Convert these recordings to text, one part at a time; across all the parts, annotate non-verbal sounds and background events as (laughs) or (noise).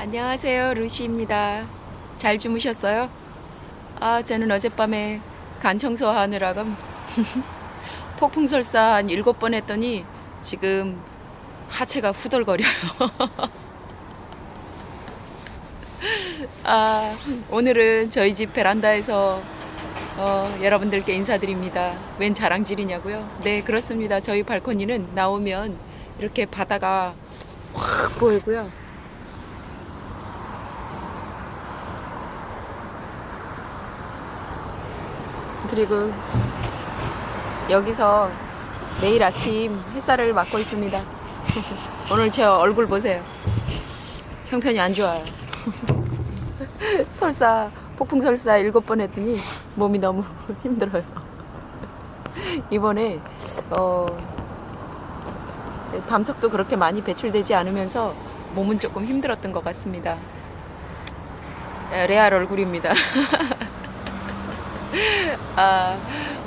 안녕하세요, 루시입니다. 잘 주무셨어요? 아, 저는 어젯밤에 간 청소하느라가 (laughs) 폭풍설사 한 일곱 번 했더니 지금 하체가 후덜거려요. (laughs) 아, 오늘은 저희 집 베란다에서 어, 여러분들께 인사드립니다. 웬 자랑질이냐고요? 네, 그렇습니다. 저희 발코니는 나오면 이렇게 바다가 확 보이고요. 그리고 여기서 매일 아침 햇살을 맞고 있습니다. (laughs) 오늘 제 얼굴 보세요. 형편이 안 좋아요. (laughs) 설사, 폭풍 설사 일곱 번 했더니 몸이 너무 (laughs) 힘들어요. 이번에 어, 담석도 그렇게 많이 배출되지 않으면서 몸은 조금 힘들었던 것 같습니다. 에, 레알 얼굴입니다. 아,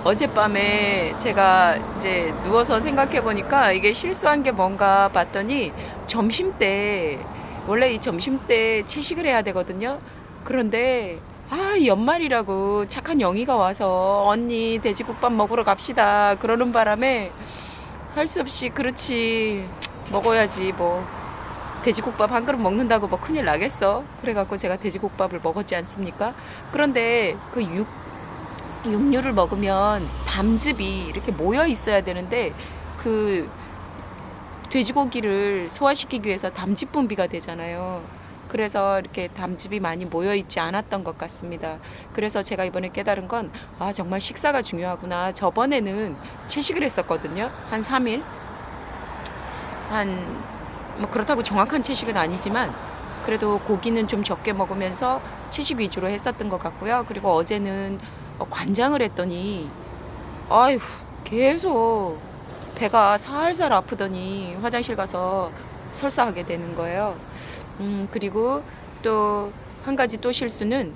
어젯밤에 제가 이제 누워서 생각해 보니까 이게 실수한 게 뭔가 봤더니 점심 때 원래 이 점심 때 채식을 해야 되거든요. 그런데 아, 연말이라고 착한 영희가 와서 언니 돼지국밥 먹으러 갑시다. 그러는 바람에 할 수 없이 그렇지 먹어야지 뭐 돼지국밥 한 그릇 먹는다고 뭐 큰일 나겠어. 그래갖고 제가 돼지국밥을 먹었지 않습니까? 그런데 그 육, 육류를 먹으면 담즙이 이렇게 모여 있어야 되는데 그 돼지고기를 소화시키기 위해서 담즙 분비가 되잖아요. 그래서 이렇게 담즙이 많이 모여 있지 않았던 것 같습니다. 그래서 제가 이번에 깨달은 건, 아, 정말 식사가 중요하구나. 저번에는 채식을 했었거든요. 한 3일. 한, 뭐 그렇다고 정확한 채식은 아니지만, 그래도 고기는 좀 적게 먹으면서 채식 위주로 했었던 것 같고요. 그리고 어제는 어, 관장을 했더니, 아휴, 계속 배가 살살 아프더니 화장실 가서 설사하게 되는 거예요. 음, 그리고 또 한 가지 또 실수는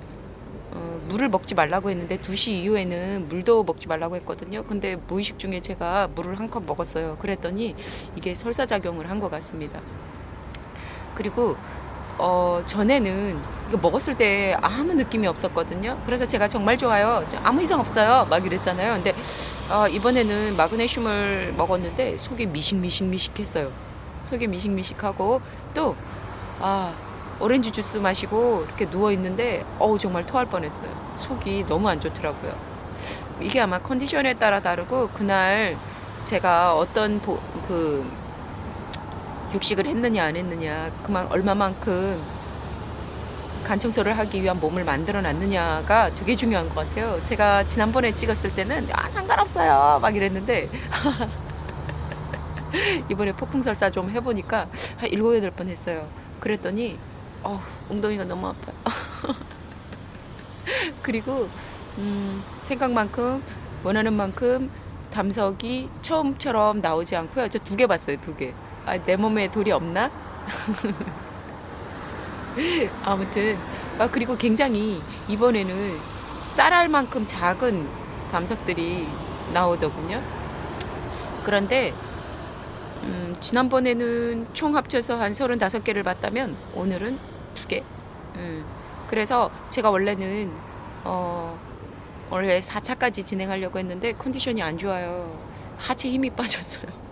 어, 물을 먹지 말라고 했는데 2시 이후에는 물도 먹지 말라고 했거든요. 근데 무의식 중에 제가 물을 한 컵 먹었어요. 그랬더니 이게 설사작용을 한 것 같습니다. 그리고 어, 전에는 이거 먹었을 때 아무 느낌이 없었거든요. 그래서 제가 정말 좋아요. 저 아무 이상 없어요. 막 이랬잖아요. 근데 어, 이번에는 마그네슘을 먹었는데 속이 미식미식미식했어요. 속이 미식미식하고 또 아, 오렌지 주스 마시고 이렇게 누워 있는데 어우 정말 토할 뻔했어요. 속이 너무 안 좋더라고요. 이게 아마 컨디션에 따라 다르고 그날 제가 어떤 보, 그 육식을 했느냐 안 했느냐 그만 얼마만큼 간 청소를 하기 위한 몸을 만들어 놨느냐가 되게 중요한 것 같아요. 제가 지난번에 찍었을 때는 아 상관없어요 막 이랬는데 (laughs) 이번에 폭풍설사 좀 해보니까 한 일곱 여덟 번 했어요. 그랬더니 어, 엉덩이가 너무 아파요. (laughs) 그리고 음, 생각만큼 원하는 만큼 담석이 처음처럼 나오지 않고요. 저 두 개 봤어요, 두 개. 아, 내 몸에 돌이 없나? (laughs) 아무튼 아, 그리고 굉장히 이번에는 쌀알만큼 작은 담석들이 나오더군요. 그런데 음, 지난번에는 총 합쳐서 한 35개를 봤다면 오늘은 두 개. 음, 그래서 제가 원래는 어, 원래 4차까지 진행하려고 했는데 컨디션이 안 좋아요. 하체 힘이 빠졌어요.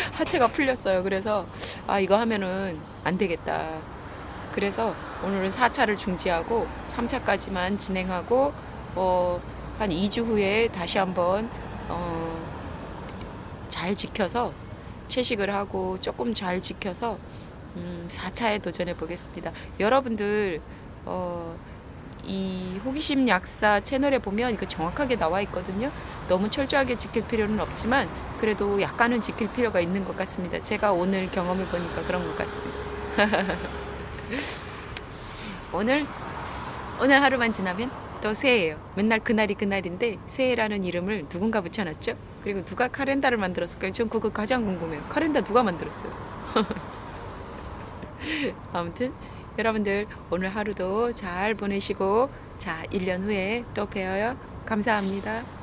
(laughs) 하체가 풀렸어요. 그래서 아 이거 하면은 안 되겠다. 그래서 오늘은 4차를 중지하고 3차까지만 진행하고 어, 한 2주 후에 다시 한번 어, 잘 지켜서 채식을 하고 조금 잘 지켜서 음, 4차에 도전해 보겠습니다. 여러분들 어, 이 호기심 약사 채널에 보면 이거 정확하게 나와 있거든요. 너무 철저하게 지킬 필요는 없지만 그래도 약간은 지킬 필요가 있는 것 같습니다. 제가 오늘 경험을 보니까 그런 것 같습니다. (laughs) 오늘 오늘 하루만 지나면 또 새해예요. 맨날 그날이 그날인데 새해라는 이름을 누군가 붙여놨죠. 그리고 누가 카렌다를 만들었을까요? 전 그거 가장 궁금해요. 카렌다 누가 만들었어요? (laughs) 아무튼 여러분들 오늘 하루도 잘 보내시고 자 1년 후에 또 뵈어요. 감사합니다.